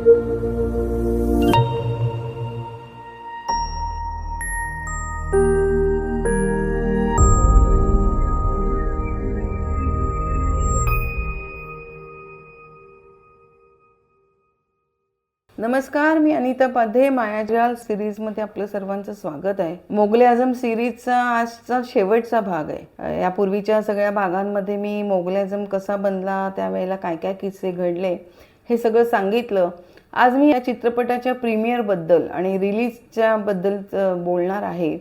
नमस्कार मी अनिता पाधे मायाजाल सिरीजमध्ये आपलं सर्वांचं स्वागत आहे. मोगले आझम सिरीजचा आजचा शेवटचा भाग आहे. यापूर्वीच्या सगळ्या भागांमध्ये मी मोगले आझम कसा बनला त्यावेळेला काय काय किस्से घडले हे सगळं सांगितलं. आज मी या चित्रपटाच्या प्रीमियरबद्दल आणि रिलीजच्या बद्दल बोलणार आहे.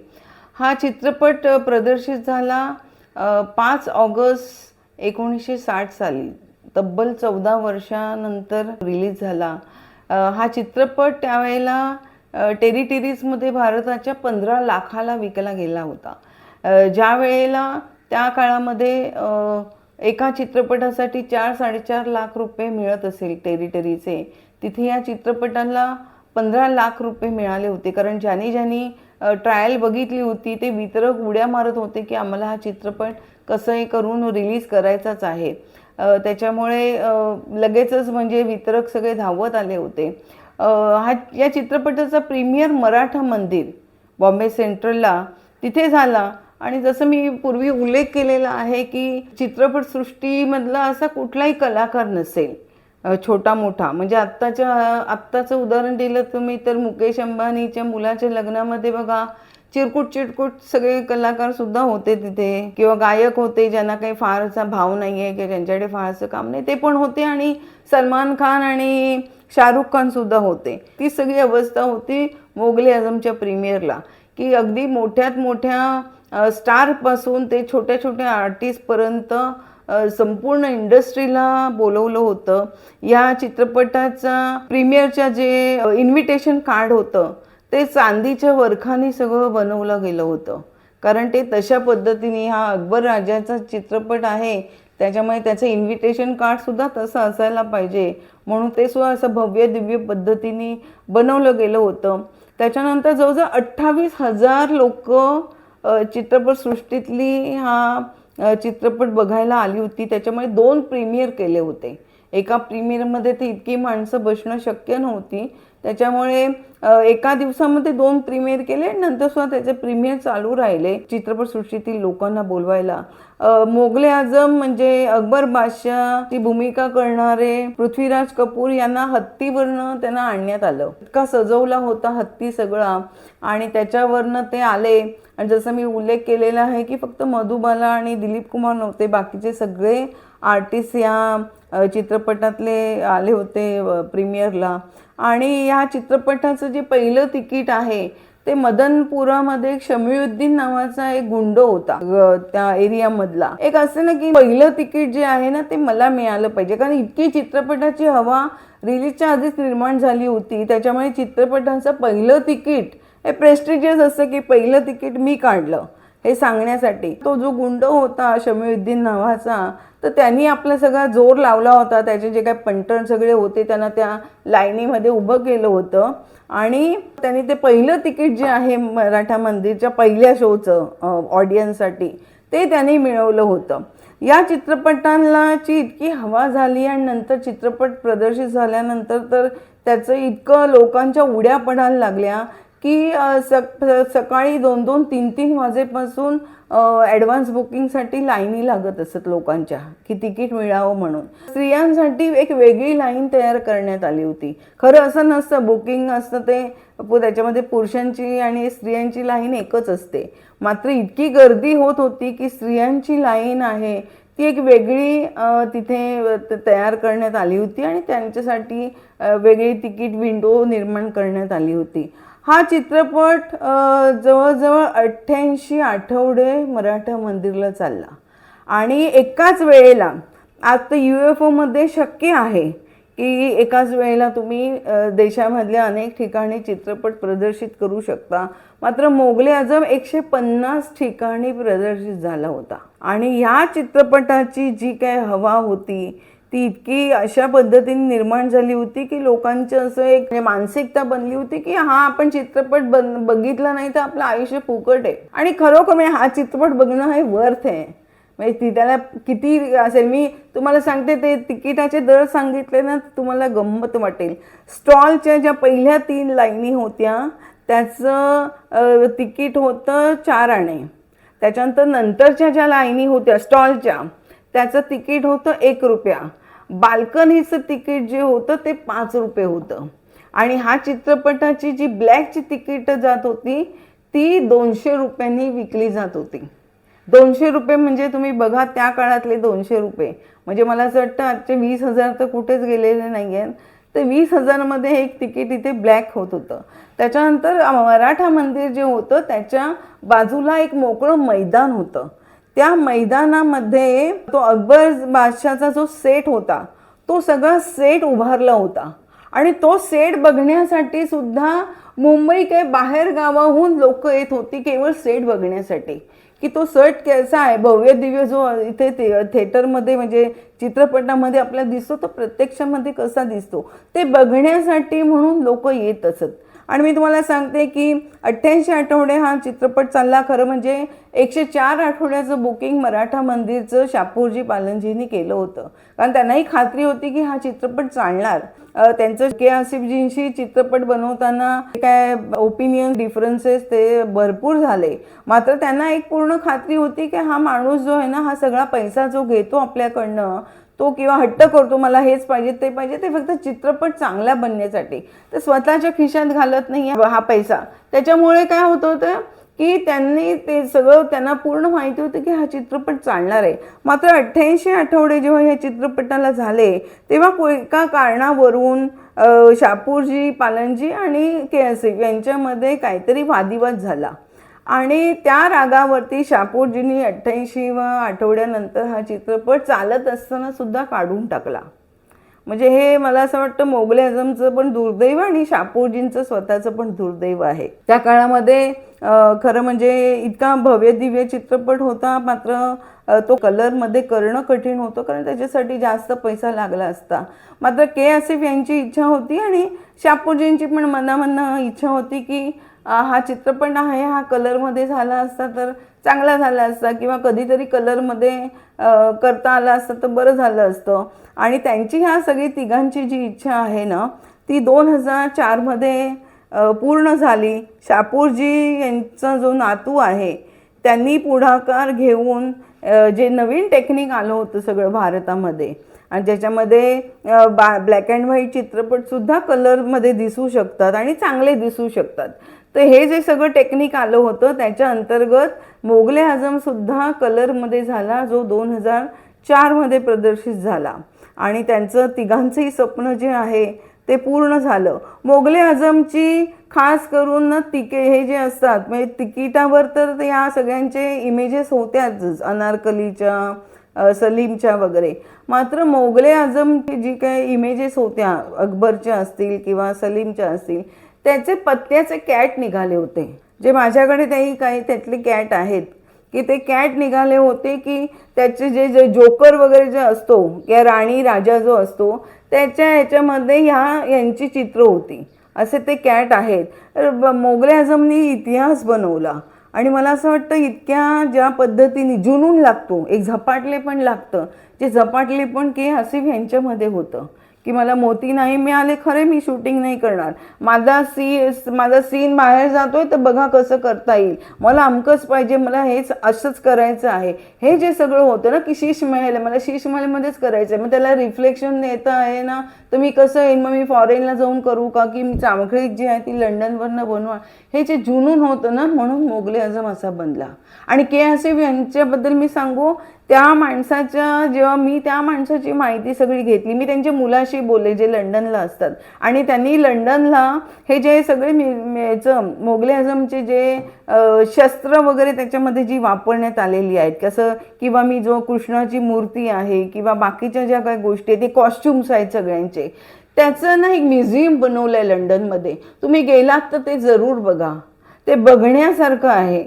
हा चित्रपट प्रदर्शित झाला पाच ऑगस्ट एकोणीसशे साठ साली. तब्बल चौदा वर्षानंतर रिलीज झाला. हा चित्रपट त्यावेळेला टेरिटेरीजमध्ये भारताच्या पंधरा लाखाला विकला गेला होता. ज्या वेळेला त्या काळामध्ये एका चित्रपटासाठी चार साडेचार लाख रुपये मिळत असेल टेरिटरीचे. तिथे या चित्रपटाला पंधरा लाख रुपये मिळाले होते. कारण ज्याने ज्यांनी ट्रायल बघितली होती ते वितरक उड्या मारत होते की आम्हाला हा चित्रपट कसंही करून रिलीज करायचाच आहे. त्याच्यामुळे लगेचच म्हणजे वितरक सगळे धावत आले होते. हा या चित्रपटाचा प्रीमियर मराठा मंदिर बॉम्बे सेंट्रलला तिथे झाला. आणि जसं मी पूर्वी उल्लेख केलेला आहे की चित्रपटसृष्टीमधला असा कुठलाही कलाकार नसेल छोटा मोठा म्हणजे आत्ताच्या आत्ताचं उदाहरण दिलं तुम्ही तर मुकेश अंबानीच्या मुलाच्या लग्नामध्ये बघा चिरकुट चिरकुट सगळे कलाकार सुद्धा होते तिथे किंवा गायक होते ज्यांना काही फारसा भाव नाही आहे किंवा ज्यांच्याकडे फारसं काम नाही ते पण होते आणि सलमान खान आणि शाहरुख खान सुद्धा होते. ती सगळी अवस्था होती मोगले आझमच्या प्रीमियरला की अगदी मोठ्यात मोठ्या स्टारपासून ते छोट्या छोट्या आर्टिस्टपर्यंत संपूर्ण इंडस्ट्रीला बोलवलं होतं. या चित्रपटाचा प्रीमियरच्या जे इन्व्हिटेशन कार्ड होतं ते चांदीच्या वरखाने सगळं बनवलं गेलं होतं. कारण ते तशा पद्धतीने हा अकबर राजाचा चित्रपट आहे त्याच्यामुळे त्याचं इन्व्हिटेशन कार्डसुद्धा तसं असायला पाहिजे. म्हणून ते सुद्धा असं भव्य दिव्य पद्धतीने बनवलं गेलं होतं. त्याच्यानंतर जवळजवळ अठ्ठावीस हजार लोक चित्रपटसृष्टीतली हा चित्रपट बघायला आली होती. त्याच्यामुळे दोन प्रीमियर केले होते. एका प्रीमियरमध्ये ती इतकी माणसं बसणं शक्य नव्हती. त्याच्यामुळे एका दिवसामध्ये दोन प्रीमियर केले नंतर सुद्धा त्याचे प्रीमियर चालू राहिले चित्रपटसृष्टीतील लोकांना बोलवायला. मोगले आजम म्हणजे अकबर बादशाहची भूमिका करणारे पृथ्वीराज कपूर यांना हत्तीवरनं त्यांना आणण्यात आलं. इतका सजवला होता हत्ती सगळा आणि त्याच्यावरनं ते आले. आणि जसं मी उल्लेख केलेला आहे की फक्त मधुबाला आणि दिलीप कुमार नव्हते बाकीचे सगळे आर्टिस्ट या चित्रपटातले आले होते प्रीमियरला. आणि ह्या चित्रपटाचं जे पहिलं तिकीट आहे ते मदनपुरामध्ये शमीउद्दीन नावाचा एक गुंड होता त्या एरियामधला. एक असं ना की पहिलं तिकीट जे आहे ना ते मला मिळालं पाहिजे. कारण इतकी चित्रपटाची हवा रिलीजच्या आधीच निर्माण झाली होती. त्याच्यामुळे चित्रपटाचं पहिलं तिकीट हे प्रेस्टिजियस असतं की पहिलं तिकीट मी काढलं हे सांगण्यासाठी. तो जो गुंड होता शमीउद्दीन नावाचा तर त्यांनी आपला सगळा जोर लावला होता. त्याचे जे काही पंटण सगळे होते त्यांना त्या लाईनीमध्ये उभं केलं होतं. आणि त्यांनी ते पहिलं तिकीट जे आहे मराठा मंदिरच्या पहिल्या शोचं ऑडियन्ससाठी ते त्यांनी मिळवलं होतं. या चित्रपटाला ची इतकी हवा झाली आणि नंतर चित्रपट प्रदर्शित झाल्यानंतर तर त्याचं इतकं लोकांच्या उड्या पडायला लागल्या की सक सकाळी दोन दोन तीन तीन वाजेपासून ॲडव्हान्स बुकिंगसाठी लाईनी लागत असत लोकांच्या. की तिकीट मिळावं म्हणून. स्त्रियांसाठी एक वेगळी लाईन तयार करण्यात आली होती. खरं असं नसतं बुकिंग असतं ते. त्याच्यामध्ये पुरुषांची आणि स्त्रियांची लाईन एकच असते. मात्र इतकी गर्दी होत होती की स्त्रियांची लाईन आहे ती एक वेगळी तिथे तयार करण्यात आली होती आणि त्यांच्यासाठी वेगळी तिकीट विंडो निर्माण करण्यात आली होती. हा चित्रपट जवळजवळ अठ्ठ्याऐंशी आठवडे मराठा मंदिरला चालला. आणि एकाच वेळेला आता यू एफ ओमध्ये शक्य आहे की एकाच वेळेला तुम्ही देशामधल्या अनेक ठिकाणी चित्रपट प्रदर्शित करू शकता. मात्र मोगले आझम एकशे पन्नास ठिकाणी प्रदर्शित झाला होता. आणि ह्या चित्रपटाची जी काय हवा होती ती इतकी अशा पद्धतीने निर्माण झाली होती की लोकांचं असं एक म्हणजे मानसिकता बनली होती की हा आपण चित्रपट बन बघितला नाही तर आपलं आयुष्य फुकट आहे. आणि खरोखर म्हणजे हा चित्रपट बघणं हे वर्थ आहे. म्हणजे ती त्याला किती असेल मी तुम्हाला सांगते ते तिकिटाचे दर सांगितले ना तुम्हाला गंमत वाटेल. स्टॉलच्या ज्या पहिल्या तीन लाईनी होत्या त्याचं तिकीट होतं चार आणे. त्याच्यानंतर नंतरच्या ज्या लाईनी होत्या स्टॉलच्या त्याचं तिकीट होतं एक रुपया. बाल्कनीचं तिकीट जे होतं ते पाच रुपये होतं. आणि हा चित्रपटाची जी ब्लॅकची तिकीट जात होती ती दोनशे रुपयांनी विकली जात होती. दोनशे रुपये म्हणजे तुम्ही बघा त्या काळातले दोनशे रुपये. म्हणजे मला असं वाटतं आजचे वीस हजार तर कुठेच गेलेले नाही आहेत तर वीस हजारमध्ये एक तिकीट इथे ब्लॅक होत होतं. त्याच्यानंतर मराठा मंदिर जे होतं त्याच्या बाजूला एक मोकळं मैदान होतं. त्या मैदानामध्ये तो अकबर बादशाचा जो सेट होता तो सगळा सेट उभारला होता. आणि तो सेट बघण्यासाठी सुद्धा मुंबई काय बाहेर गावाहून लोक येत होती केवळ सेट बघण्यासाठी. की तो सेट कसा आहे? भव्य दिव्य जो इथे थे थिएटरमध्ये म्हणजे चित्रपटामध्ये आपल्याला दिसतो तो प्रत्यक्षामध्ये कसा दिसतो? ते बघण्यासाठी म्हणून लोक येत असत. आणि मी तुम्हाला सांगते की अठ्ठ्याऐंशी आठवडे हा चित्रपट चालला. खरं म्हणजे एकशे चार आठवड्याचं बुकिंग मराठा मंदिरचं शापूरजी पालनजींनी केलं होतं. कारण त्यांनाही खात्री होती की हा चित्रपट चालणार. त्यांचं के आसिफजींशी चित्रपट बनवताना काय ओपिनियन डिफरन्सेस ते भरपूर झाले. मात्र त्यांना एक पूर्ण खात्री होती की हा माणूस जो आहे ना हा सगळा पैसा जो घेतो आपल्याकडनं तो किंवा हट्ट करतो मला हेच पाहिजे ते पाहिजे. ते फक्त चित्रपट चांगला बनण्यासाठी. तर स्वतःच्या खिशात घालत नाही हा पैसा. त्याच्यामुळे काय होत होतं की त्यांनी ते सगळं त्यांना पूर्ण माहिती होतं की हा चित्रपट चालणार आहे. मात्र अठ्ठ्याऐंशी आठवडे जेव्हा ह्या चित्रपटाला झाले तेव्हा एका कारणावरून शापूरजी पालनजी आणि के एस यांच्यामध्ये काहीतरी वादिवाद झाला. आणि त्या रागावरती शापूरजींनी अठ्ठ्याऐंशी व आठवड्यानंतर हा चित्रपट चालत असताना सुद्धा काढून टाकला. म्हणजे हे मला असं वाटतं मोगले आझमचं पण दुर्दैव आणि शापूरजींचं स्वतःचं पण दुर्दैव आहे. त्या काळामध्ये खरं म्हणजे इतका भव्य दिव्य चित्रपट होता मात्र तो कलरमध्ये करणं कठीण होतं कारण त्याच्यासाठी जास्त पैसा लागला असता. मात्र के आसिफ यांची इच्छा होती आणि शापूरजींची पण मनामनं इच्छा होती की हा चित्रपट आहे हा कलरमध्ये झाला असता तर चांगला झाला असता किंवा कधीतरी कलरमध्ये करता आला असता तर बरं झालं असतं. आणि त्यांची ह्या सगळी तिघांची जी इच्छा आहे ना ती दोन हजार चारमध्ये पूर्ण झाली. शापूरजी यांचा जो नातू आहे त्यांनी पुढाकार घेऊन जे नवीन टेक्निक आलं होतं सगळं भारतामध्ये आणि ज्याच्यामध्ये बा ब्लॅक अँड व्हाईट चित्रपटसुद्धा कलरमध्ये दिसू शकतात आणि चांगले दिसू शकतात. तर हे जे सगळं टेक्निक आलं होतं त्याच्या अंतर्गत मोगले आझमसुद्धा कलरमध्ये झाला जो दोन हजार चारमध्ये प्रदर्शित झाला. आणि त्यांचं तिघांचंही स्वप्न जे आहे ते पूर्ण झालं. मोगले आझमची खास करून तिके हे जे असतात म्हणजे तिकिटावर तर या सगळ्यांचे इमेजेस होत्याच अनारकलीच्या सलीमच्या वगैरे. मात्र मोगले आझमची जी काही इमेजेस होत्या अकबरच्या असतील किंवा सलीमच्या असतील त्याचे पत्त्याचे कॅट निघाले होते. जे माझ्याकडे त्याही काही त्यातले कॅट आहेत. की ते कॅट निघाले होते की त्याचे जे जे जोकर वगैरे जे असतो किंवा राणी राजा जो असतो त्याच्या ह्याच्यामध्ये ह्या यांची चित्र होती. असे ते कॅट आहेत. तर मोगले आझमनी इतिहास बनवला. आणि मला असं वाटतं इतक्या ज्या पद्धतीने जुनून लागतो एक झपाटले पण लागतं जे झपाटले पण के आसिफ यांच्यामध्ये होतं. की मला मोती नाही मिळाले खरे मी शूटिंग नाही करणार. माझा सी माझा सीन बाहेर जातोय तर बघा कसं करता येईल. मला अमकंच पाहिजे मला हेच असंच करायचं आहे. हे जे सगळं होतं ना की शीश महल मला शीश महलमध्येच करायचं आहे मग त्याला रिफ्लेक्शन देता आहे ना तर मी कसं येईन? मग मी फॉरेनला जाऊन करू का? की मी चामखळीत जी आहे ती लंडनवरनं बनवा. हे जे जुनून होतं ना म्हणून मोगले आझम असा बनला. आणि के आसिफ यांच्याबद्दल मी सांगू त्या माणसाच्या जेव्हा मी त्या माणसाची माहिती सगळी घेतली मी त्यांच्या मुलाशी बोलले जे लंडनला असतात. आणि त्यांनी लंडनला हे जे सगळे याचं मोगले आझमचे जे शस्त्र वगैरे त्याच्यामध्ये जी वापरण्यात आलेली आहेत कसं किंवा मी जो कृष्णाची मूर्ती आहे किंवा बाकीच्या ज्या काही गोष्टी आहेत ते कॉस्ट्युम्स आहेत सगळ्यांचे. त्याचं ना एक म्युझियम बनवलं आहे लंडनमध्ये. तुम्ही गेलात तर ते जरूर बघा. ते बघण्यासारखं आहे.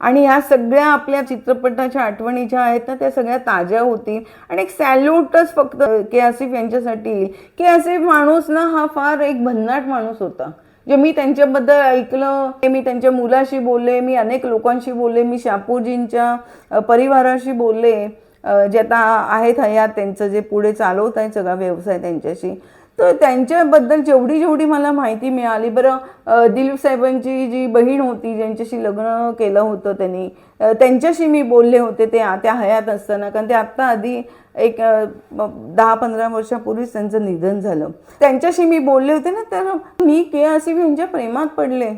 आणि ह्या सगळ्या आपल्या चित्रपटाच्या आठवणी ज्या आहेत ना त्या सगळ्या ताज्या होतील. आणि एक सॅल्यूटच फक्त के आसिफ यांच्यासाठी येईल. के आसिफ माणूस ना हा फार एक भन्नाट माणूस होता. जे मी त्यांच्याबद्दल ऐकलं ते मी त्यांच्या मुलाशी बोलले मी अनेक लोकांशी बोलले मी शापूरजींच्या परिवाराशी बोलले. जे आता आहेत हयात त्यांचं जे पुढे चालवत आहे सगळा व्यवसाय त्यांच्याशी. तर त्यांच्याबद्दल जेवढी जेवढी मला माहिती मिळाली बरं दिलीप साहेबांची जी बहीण होती ज्यांच्याशी लग्न केलं होतं त्यांनी त्यांच्याशी मी बोलले होते ते त्या हयात असताना. कारण ते आत्ता आधी एक दहा पंधरा वर्षापूर्वीच त्यांचं निधन झालं. त्यांच्याशी मी बोलले होते ना तर मी के आसिफ यांच्या प्रेमात पडले.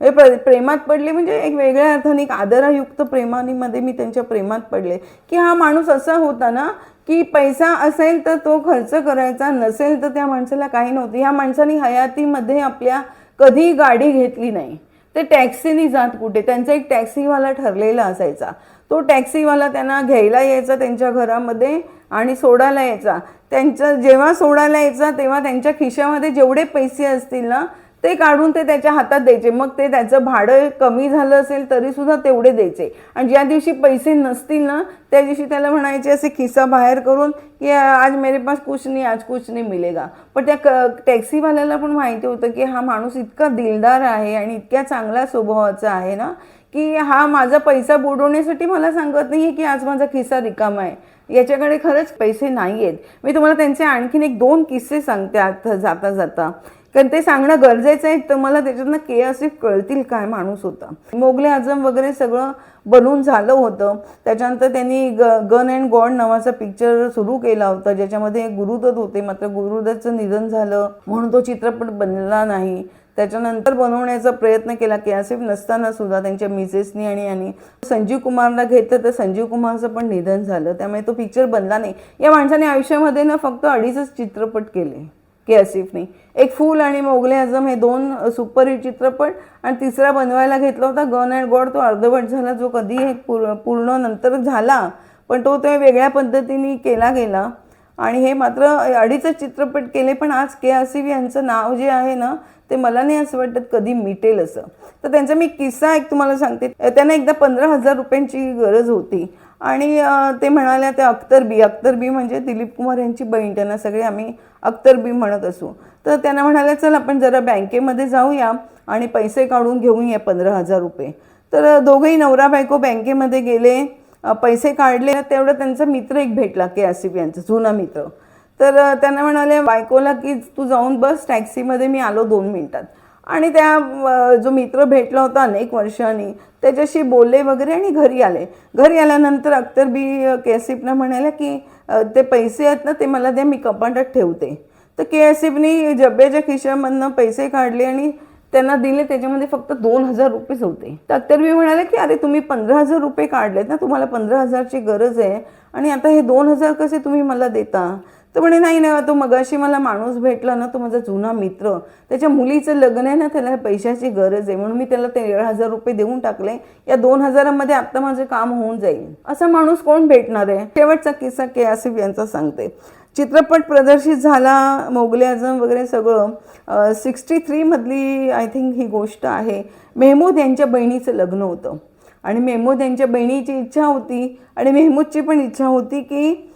हे प्रेमात पडले म्हणजे एक वेगळ्या अर्थाने एक आदरयुक्त प्रेमानीमध्ये मी त्यांच्या प्रेमात पडले. की हा माणूस असा होता ना की पैसा असेल तर तो खर्च करायचा नसेल तर त्या माणसाला काही नव्हतं. ह्या माणसाने हयातीमध्ये आपल्या कधी गाडी घेतली नाही. ते टॅक्सीनी जात कुठे? त्यांचा एक टॅक्सीवाला ठरलेला असायचा. तो टॅक्सीवाला त्यांना घ्यायला यायचा त्यांच्या घरामध्ये आणि सोडायला यायचा. त्यांच्या जेव्हा सोडायला यायचा तेव्हा त्यांच्या खिशामध्ये जेवढे पैसे असतील ना ते काढून ते त्याच्या हातात द्यायचे. मग ते त्याचं भाडं कमी झालं असेल तरी सुद्धा तेवढे द्यायचे. आणि ज्या दिवशी पैसे नसतील ना त्या दिवशी त्याला म्हणायचे असे खिस्सा बाहेर करून की आज मेरे पास कुछ नाही आज कुछ नाही मिलेगा. पण त्या क टॅक्सीवाल्याला पण माहिती होतं की हा माणूस इतका दिलदार आहे आणि इतक्या चांगल्या स्वभावाचा आहे ना की हा माझा पैसा बुडवण्यासाठी मला सांगत नाही की आज माझा खिस्सा रिकामा आहे. याच्याकडे खरंच पैसे नाही आहेत मी तुम्हाला त्यांचे आणखीन एक दोन किस्से सांगते आता जाता जाता. कारण ते सांगणं गरजेचं आहे तर मला त्याच्यातनं के असे कळतील काय माणूस होता. मोगले आजम वगैरे सगळं बनून झालं होतं. त्याच्यानंतर त्यांनी ग गन अँड गॉड नावाचा पिक्चर सुरू केला होता ज्याच्यामध्ये गुरुदत्त होते. मात्र गुरुदत्तचं निधन झालं म्हणून तो चित्रपट बनला नाही. त्याच्यानंतर बनवण्याचा प्रयत्न केला. के आसिफ नसताना सुद्धा त्यांच्या मिसेसनी आणि यांनी संजीव कुमारला घेतलं तर संजीव कुमारचं पण निधन झालं. त्यामुळे तो पिक्चर बनला नाही. या माणसाने आयुष्यामध्ये ना फक्त अडीचच चित्रपट केले. के आसिफने एक फूल आणि मोगले आझम हे दोन सुपरहिट चित्रपट आणि तिसरा बनवायला घेतला होता गन अँड गॉड. तो अर्धवट झाला जो कधी एक पूर पूर्ण नंतर झाला पण तो ते वेगळ्या पद्धतीने केला गेला. आणि हे मात्र अडीचच चित्रपट केले पण आज के आसिफ यांचं नाव जे आहे ना ते मला नाही असं वाटत कधी मिटेल असं. तर त्यांचा मी किस्सा एक तुम्हाला सांगते. त्यांना एकदा पंधरा हजार रुपयांची गरज होती. आणि ते म्हणाल्या त्या अख्तर बी अख्तर बी म्हणजे दिलीप कुमार यांची बहीण. त्यांना सगळे आम्ही अख्तर बी म्हणत असू. तर त्यांना म्हणाल्या चल आपण जरा बँकेमध्ये जाऊया आणि पैसे काढून घेऊन या पंधरा हजार रुपये. तर दोघंही नवरा बायको बँकेमध्ये गेले पैसे काढले. तेवढं त्यांचा मित्र एक भेटला के आसिफ यांचा जुना मित्र. तर त्यांना म्हणाले बायकोला की तू जाऊन बस टॅक्सीमध्ये मी आलो दोन मिनिटात. आणि त्या जो मित्र भेटला होता अनेक वर्षांनी त्याच्याशी बोलले वगैरे आणि घरी आले. घरी आल्यानंतर अख्तर बी केसिपनं केसिफनं म्हणाल्या की ते पैसे आहेत ना ते मला द्या मी कपाटात ठेवते. तर के आसिफनी जब्याच्या खिशामधनं पैसे काढले आणि त्यांना दिले त्याच्यामध्ये फक्त दोन हजार रुपयेच होते. तर अख्तर बी म्हणाले की अरे तुम्ही पंधरा हजार रुपये काढलेत ना तुम्हाला पंधरा हजारची गरज आहे आणि आता हे दोन हजार कसे तुम्ही मला देता? तर म्हणे नाही ना तो मगाशी मला माणूस भेटला ना तो माझा जुना मित्र. त्याच्या मुलीचं लग्न आहे ना त्याला पैशाची गरज आहे. म्हणून मी त्याला तेरा हजार रुपये देऊन टाकले. या दोन हजारामध्ये आत्ता माझं काम होऊन जाईल. असा माणूस कोण भेटणार आहे? शेवटचा किस्सा के आसिफ यांचा सांगते. चित्रपट प्रदर्शित झाला मोगले आझम वगैरे सगळं. सिक्स्टी थ्रीमधली आय थिंक ही गोष्ट आहे. मेहमूद यांच्या बहिणीचं लग्न होतं. आणि मेहमूद यांच्या बहिणीची इच्छा होती. आणि मेहमूदची पण इच्छा होती की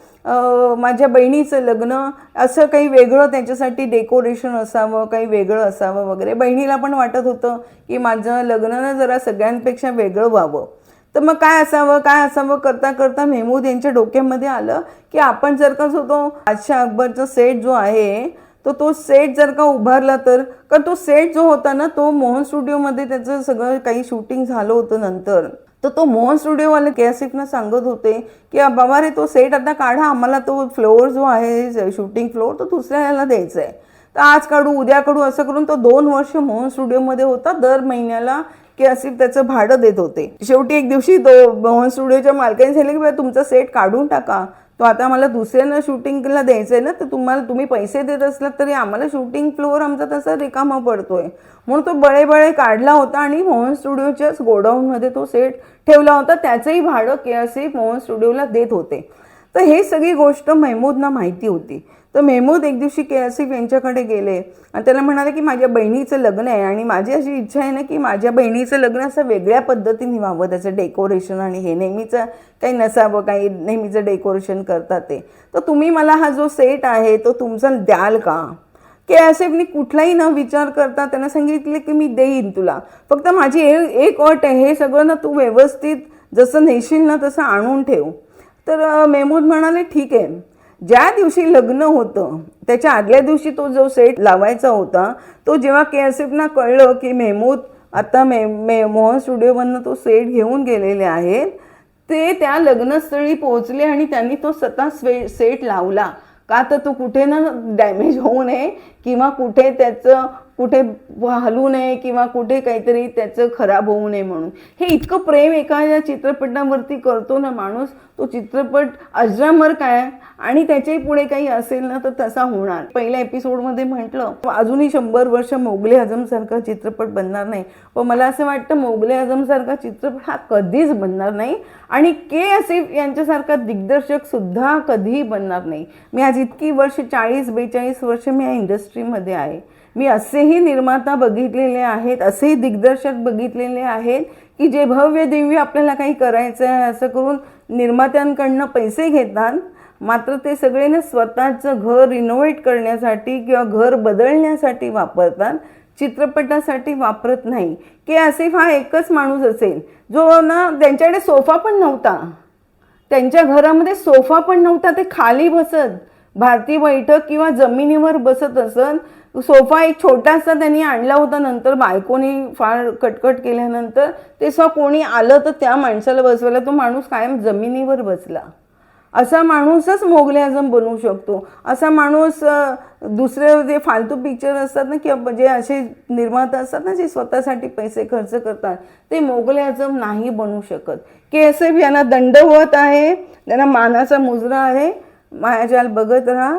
माझ्या बहिणीचं लग्न असं काही वेगळं त्याच्यासाठी डेकोरेशन असावं काही वेगळं असावं वगैरे. बहिणीला पण वाटत होतं की माझं लग्न ना जरा सगळ्यांपेक्षा वेगळं व्हावं. तर मग काय असावं काय असावं करता करता मेहमूद यांच्या डोक्यामध्ये आलं की आपण जर का जो तो बादशाह अकबरचा सेट जो आहे तो तो सेट जर का उभारला तर कारण तो सेट जो होता ना तो मोहन स्टुडिओमध्ये त्याचं सगळं काही शूटिंग झालं होतं नंतर. तर तो मोहन स्टुडिओवाले केसिफना सांगत होते की बाबा रे तो सेट आता काढा आम्हाला तो फ्लोअर जो आहे शूटिंग फ्लोअर तो दुसऱ्या याला द्यायचा आहे. तर आज काढू उद्या काढू असं करून तो दोन वर्ष मोहन स्टुडिओमध्ये होता. दर महिन्याला की आसिफ त्याचं भाडं देत होते. शेवटी एक दिवशी तो मोहन स्टुडिओच्या मालकाने सांगितलं की तुमचा सेट काढून टाका. तो आता मला दुसऱ्यांना शूटिंगला द्यायचं आहे ना तर तुम्हाला तुम्ही पैसे देत असलात तरी आम्हाला शूटिंग फ्लोअर आमचा तसा रिकामा पडतोय. म्हणून तो बळे बळे काढला होता आणि मोहन स्टुडिओच्याच गोडाऊनमध्ये तो सेट ठेवला होता. त्याचंही भाडं के आसिफ मोहन स्टुडिओला देत होते. तर हे सगळी गोष्ट महमूदना माहिती होती. तर मेहमूद एक दिवशी के आसिफ यांच्याकडे गेले आणि त्याला म्हणाले की माझ्या बहिणीचं लग्न आहे आणि माझी अशी इच्छा आहे ना की माझ्या बहिणीचं लग्न असं वेगळ्या पद्धतीने व्हावं. त्याचं डेकोरेशन आणि हे नेहमीचं काही नसावं काही नेहमीचं डेकोरेशन करतात ते. तर तुम्ही मला हा जो सेट आहे तो तुमचा द्याल का? के एस कुठलाही न विचार करता त्यांना सांगितले की मी देईन तुला. फक्त माझी ए- एक अट आहे हे सगळं ना तू व्यवस्थित जसं नेशील ना तसं आणून ठेव. तर मेहमूद म्हणाले ठीक आहे. ज्या दिवशी लग्न होतं त्याच्या आदल्या दिवशी तो जो सेट लावायचा होता तो जेव्हा के एस कळलं की मेहमूद आता मे मे मोहन स्टुडिओमधनं तो सेट घेऊन गेलेले आहेत ते त्या लग्नस्थळी पोहोचले आणि त्यांनी तो स्वतः स्वे सेट लावला. का तर तो कुठे ना डॅमेज होऊ नये किंवा कुठे त्याचं कुठे हलू नये किंवा कुठे काहीतरी त्याचं खराब होऊ नये म्हणून. हे इतकं प्रेम एखाद्या चित्रपटावरती करतो ना माणूस तो चित्रपट अजरामर काय आणि त्याच्याही पुढे काही असेल ना तर तसा होणार. पहिल्या एपिसोडमध्ये म्हटलं अजूनही शंभर वर्ष मोगले आजमसारखा चित्रपट बनणार नाही. पण मला असं वाटतं मोगले आजमसारखा चित्रपट हा कधीच बनणार नाही. आणि के असिफ यांच्यासारखा दिग्दर्शक सुद्धा कधीही बनणार नाही. मी आज इतकी वर्ष चाळीस बेचाळीस वर्ष मी या इंडस्ट्रीमध्ये आहे. मी असेही निर्माता बघितलेले आहेत असेही दिग्दर्शक बघितलेले आहेत की जे भव्य दिव्य आपल्याला काही करायचं आहे असं करून निर्मात्यांकडनं पैसे घेतात मात्र ते सगळे ना स्वतःचं घर रिनोव्हेट करण्यासाठी किंवा घर बदलण्यासाठी वापरतात चित्रपटासाठी वापरत नाही. की आसिफ हा एकच माणूस असेल जो ना त्यांच्याकडे सोफा पण नव्हता. त्यांच्या घरामध्ये सोफा पण नव्हता ते खाली बसत. भारतीय बैठक किंवा जमिनीवर बसत असत सोफा एक छोटासा त्यांनी आणला होता नंतर बायकोनी फार कटकट केल्यानंतर ते स्व कोणी आलं तर त्या माणसाला बसवायला तो माणूस कायम जमिनीवर बसला. असा माणूसच मोगले आजम बनवू शकतो. असा माणूस दुसरे जे फालतू पिक्चर असतात ना किंवा जे असे निर्माता असतात ना जे स्वतःसाठी पैसे खर्च करतात ते मोगले आजम नाही बनवू शकत. के एस एफ यांना आहे त्यांना मानाचा मुजरा आहे. मायाजाल बघत राहा.